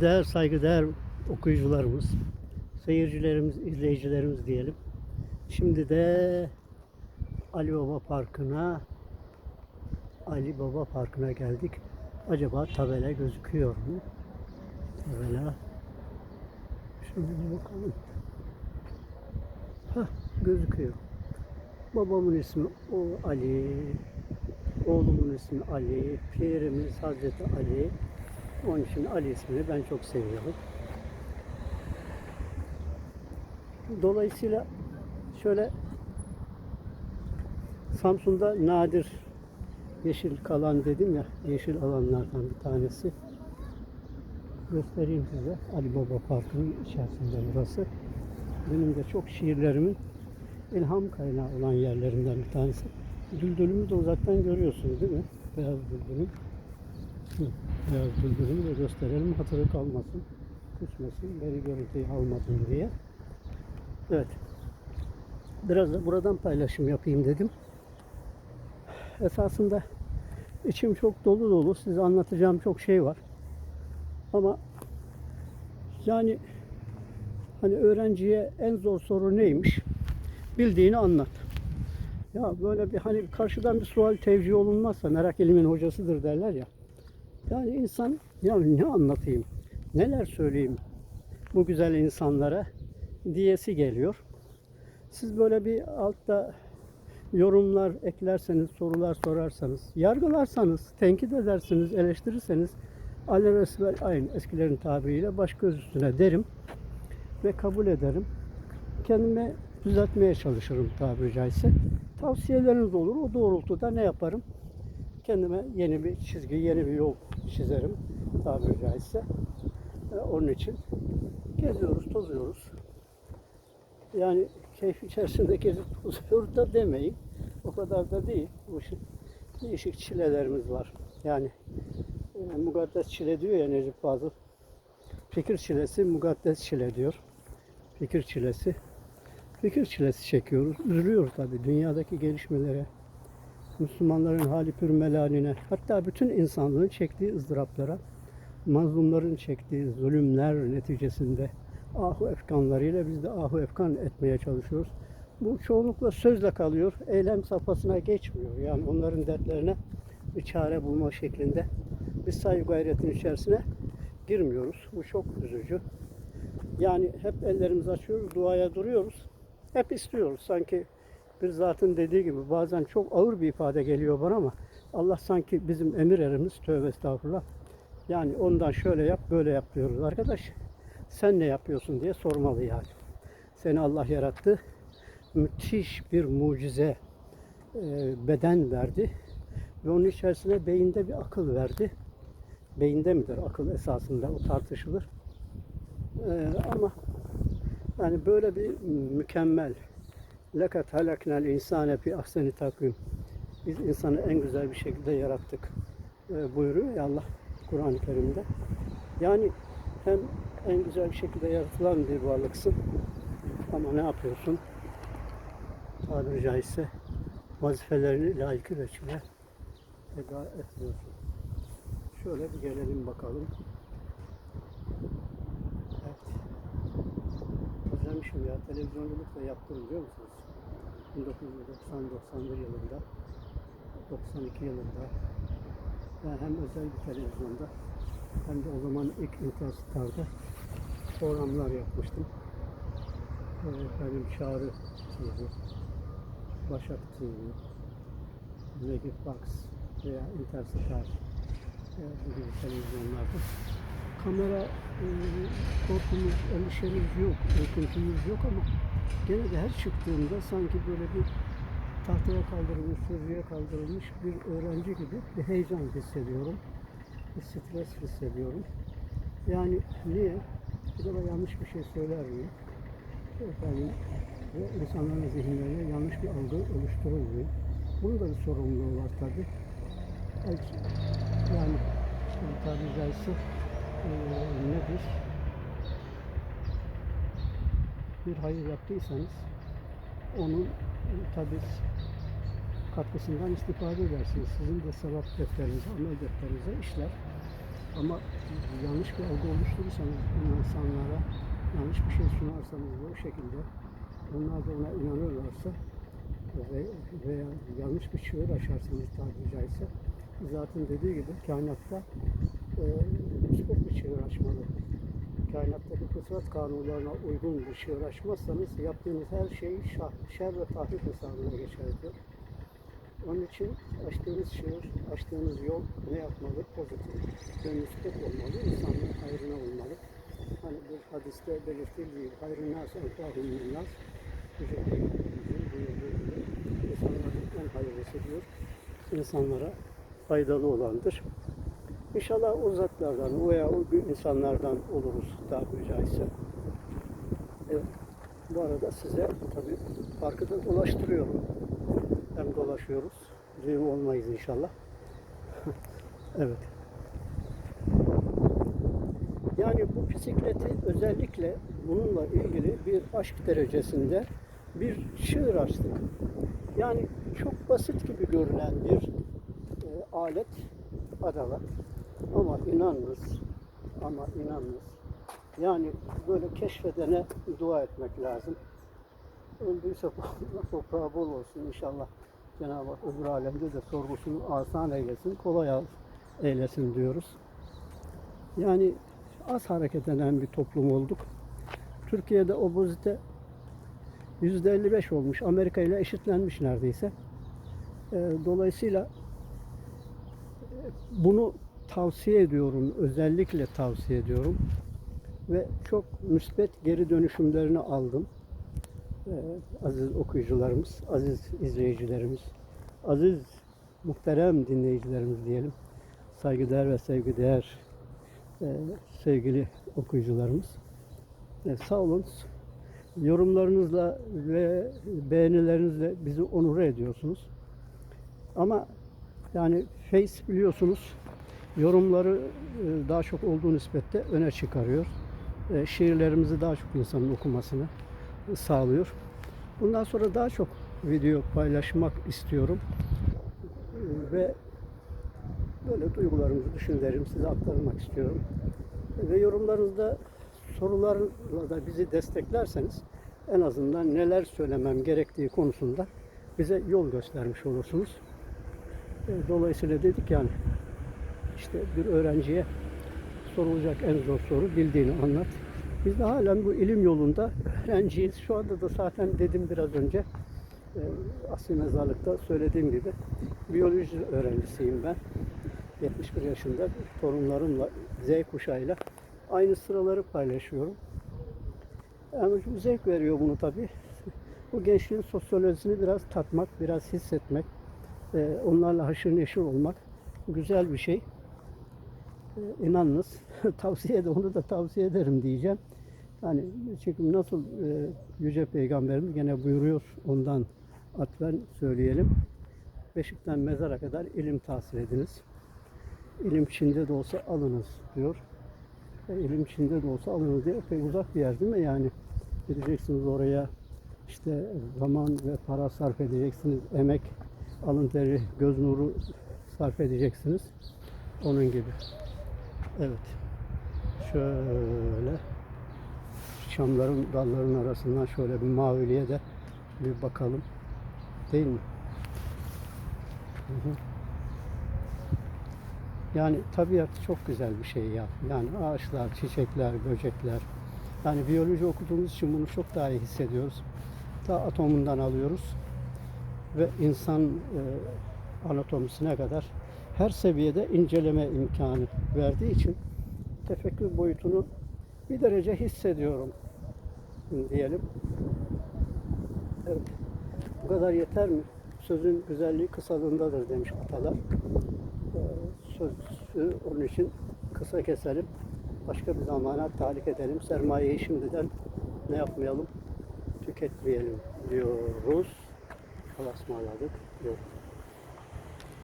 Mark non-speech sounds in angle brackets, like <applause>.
Değer saygıdeğer okuyucularımız, seyircilerimiz, izleyicilerimiz diyelim. Şimdi de Ali Baba Parkı'na Ali Baba Parkı'na geldik. Acaba tabela gözüküyor mu? Tabela. Şimdi bakalım. Hah, gözüküyor. Babamın ismi o Ali. Oğlumun ismi Ali. Pirimiz Hazreti Ali. Onun için Ali ismini ben çok seviyorum. Dolayısıyla şöyle Samsun'da nadir yeşil kalan dedim ya, yeşil alanlardan bir tanesi. Göstereyim size. Ali Baba Parkı'nın içerisinde burası. Benim de çok şiirlerimin ilham kaynağı olan yerlerinden bir tanesi. Düldülümü de uzaktan görüyorsunuz değil mi? Beyaz düldülüm. Hı, düldülümü de gösterelim. Hatırı kalmasın. Küsmesin. Beni görüntüyü almadın diye. Evet. Biraz da buradan paylaşım yapayım dedim. Esasında içim çok dolu dolu. Size anlatacağım çok şey var. Ama yani hani öğrenciye en zor soru neymiş? Bildiğini anlat. Ya böyle bir hani karşıdan bir sual tevcih olunmazsa merak ilimin hocasıdır derler ya. Yani insan ya ne anlatayım? Neler söyleyeyim bu güzel insanlara diyesi geliyor. Siz böyle bir altta yorumlar eklerseniz, sorular sorarsanız, yargılarsanız, tenkit edersiniz, eleştirirseniz Ali Resvel aynı eskilerin tabiriyle baş göz üstüne derim ve kabul ederim. Kendime düzeltmeye çalışırım tabiri caizse. Tavsiyeleriniz olur. O doğrultuda ne yaparım? Kendime yeni bir çizgi, yeni bir yol çizerim tabiri caizse. E, Onun için geziyoruz, tozuyoruz. Yani keyif içerisinde gezip <laughs> tozuyoruz da demeyin. O kadar da değil. Bu işin değişik çilelerimiz var. Yani e, mukaddes çile diyor ya Necip Fazıl. Fikir çilesi mukaddes çile diyor. Fikir çilesi. Fikir çilesi çekiyoruz. Üzülüyoruz tabii dünyadaki gelişmelere. Müslümanların hali pür melaline, hatta bütün insanlığın çektiği ızdıraplara, mazlumların çektiği zulümler neticesinde ahu efkanlarıyla biz de ahu efkan etmeye çalışıyoruz. Bu çoğunlukla sözle kalıyor, eylem safhasına geçmiyor. Yani onların dertlerine bir çare bulma şeklinde biz saygı gayretin içerisine girmiyoruz. Bu çok üzücü. Yani hep ellerimizi açıyoruz, duaya duruyoruz. Hep istiyoruz. Sanki bir zatın dediği gibi bazen çok ağır bir ifade geliyor bana ama Allah sanki bizim emir erimiz tövbe estağfurullah. Yani ondan şöyle yap böyle yap diyoruz arkadaş. Sen ne yapıyorsun diye sormalı yani. Seni Allah yarattı. Müthiş bir mucize e, beden verdi. Ve onun içerisine beyinde bir akıl verdi. Beyinde midir akıl esasında o tartışılır. E, ama yani böyle bir mükemmel Lekat halaknel insane fi ahseni takvim. Biz insanı en güzel bir şekilde yarattık e, buyuruyor ya Allah Kur'an-ı Kerim'de. Yani hem en güzel bir şekilde yaratılan bir varlıksın ama ne yapıyorsun? Tabiri caizse vazifelerini layıkı biçimde eda etmiyorsun. Şöyle bir gelelim bakalım. Evet. Özlemişim ya. Televizyonculuk da yaptım biliyor musunuz? 1990-91 yılında, 92 yılında ben hem özel bir televizyonda hem de o zaman ilk Interstar'da programlar yapmıştım. Ee, Efendim Çağrı TV, Başak TV, Negip Box veya Interstar e, gibi televizyonlarda kamera e, korkumuz, endişemiz yok, ürküntümüz yok ama gene de her çıktığımda sanki böyle bir tahtaya kaldırılmış, sözlüğe kaldırılmış bir öğrenci gibi bir heyecan hissediyorum. Bir stres hissediyorum. Yani niye? Acaba yanlış bir şey söyler miyim? Efendim, ve insanların zihinlerine yanlış bir algı oluşturur muyum? Bunun da bir sorumluluğu var. Belki yani tabiri caizse eee, nedir? Bir hayır yaptıysanız onun tabii katkısından istifade edersiniz. Sizin de sevap defterinize, amel defterinize işler. Ama yanlış bir algı oluşturursanız insanlara yanlış bir şey sunarsanız bu şekilde onlar da ona inanırlarsa ve, veya yanlış bir çığır açarsanız tabiri caizse zaten dediği gibi kainatta e, bir çığır açmalı. Kainattaki fıtrat kanunlarına uygun bir çığır açmazsanız yaptığınız her şey şah, şer ve tahrip hesabına geçer diyor. Onun için açtığınız çığır, açtığınız yol ne yapmalı? Pozitif ve müsbet olmalı. İnsanın hayrına olmalı. Hani bir hadiste belirtildiği gibi hayrın nas insanların en hayırlısı diyor. İnsanlara faydalı olandır. İnşallah o zatlardan veya o insanlardan oluruz tabiri caizse. Evet. Bu arada size tabii parkı da dolaştırıyorum. Hem dolaşıyoruz. Düğüm olmayız inşallah. <laughs> evet. Yani bu bisikleti özellikle bununla ilgili bir aşk derecesinde bir şiir açtık. Yani çok basit gibi görünen bir e, alet, adalet. Ama inanınız, ama inanınız. Yani böyle keşfedene dua etmek lazım. Öldüyse <laughs> toprağı bol olsun inşallah. Cenab-ı Hak öbür alemde de sorgusunu asan eylesin, kolay eylesin diyoruz. Yani az hareket eden bir toplum olduk. Türkiye'de obezite %55 olmuş. Amerika ile eşitlenmiş neredeyse. Ee, Dolayısıyla bunu tavsiye ediyorum. Özellikle tavsiye ediyorum. Ve çok müsbet geri dönüşümlerini aldım. Ee, Aziz okuyucularımız, aziz izleyicilerimiz, aziz muhterem dinleyicilerimiz diyelim. Saygıdeğer ve sevgideğer e, sevgili okuyucularımız. E, sağ olun. Yorumlarınızla ve beğenilerinizle bizi onur ediyorsunuz. Ama yani Face biliyorsunuz yorumları e, daha çok olduğu nispette öne çıkarıyor. E, şiirlerimizi daha çok insanın okumasını sağlıyor. Bundan sonra daha çok video paylaşmak istiyorum. E, Ve böyle duygularımızı, düşüncelerimi size aktarmak istiyorum. Ve yorumlarınızda sorularla da bizi desteklerseniz en azından neler söylemem gerektiği konusunda bize yol göstermiş olursunuz. Dolayısıyla dedik yani işte bir öğrenciye sorulacak en zor soru bildiğini anlat. Biz de halen bu ilim yolunda öğrenciyiz. Şu anda da zaten dedim biraz önce e, mezarlıkta söylediğim gibi biyoloji öğrencisiyim ben. 71 yaşında torunlarımla Z kuşağıyla aynı sıraları paylaşıyorum. Yani zevk veriyor bunu tabii. Bu gençliğin sosyolojisini biraz tatmak, biraz hissetmek, e, onlarla haşır neşir olmak güzel bir şey. E, inanınız, <laughs> tavsiye de onu da tavsiye ederim diyeceğim. Yani çünkü nasıl e, Yüce Peygamberimiz gene buyuruyor ondan atfen söyleyelim. Beşikten mezara kadar ilim tahsil ediniz. İlim Çin'de de olsa alınız diyor. E, ilim Çin'de de olsa alınız diyor. Epey uzak bir yer değil mi yani? Gideceksiniz oraya işte zaman ve para sarf edeceksiniz. Emek, alın teri, göz nuru sarf edeceksiniz. Onun gibi. Evet. Şöyle çamların dalların arasından şöyle bir maviliğe de bir bakalım. Değil mi? Hı hı. Yani tabiat çok güzel bir şey ya. Yani ağaçlar, çiçekler, böcekler. Yani biyoloji okuduğumuz için bunu çok daha iyi hissediyoruz. Ta atomundan alıyoruz. Ve insan e, anatomisine kadar her seviyede inceleme imkanı verdiği için tefekkür boyutunu bir derece hissediyorum diyelim. Evet. Bu kadar yeter mi? Sözün güzelliği kısalığındadır demiş atalar. Ee, Sözü onun için kısa keselim. Başka bir zamana tahrik edelim. Sermayeyi şimdiden ne yapmayalım? Tüketmeyelim diyoruz. Allah'a ısmarladık diyoruz.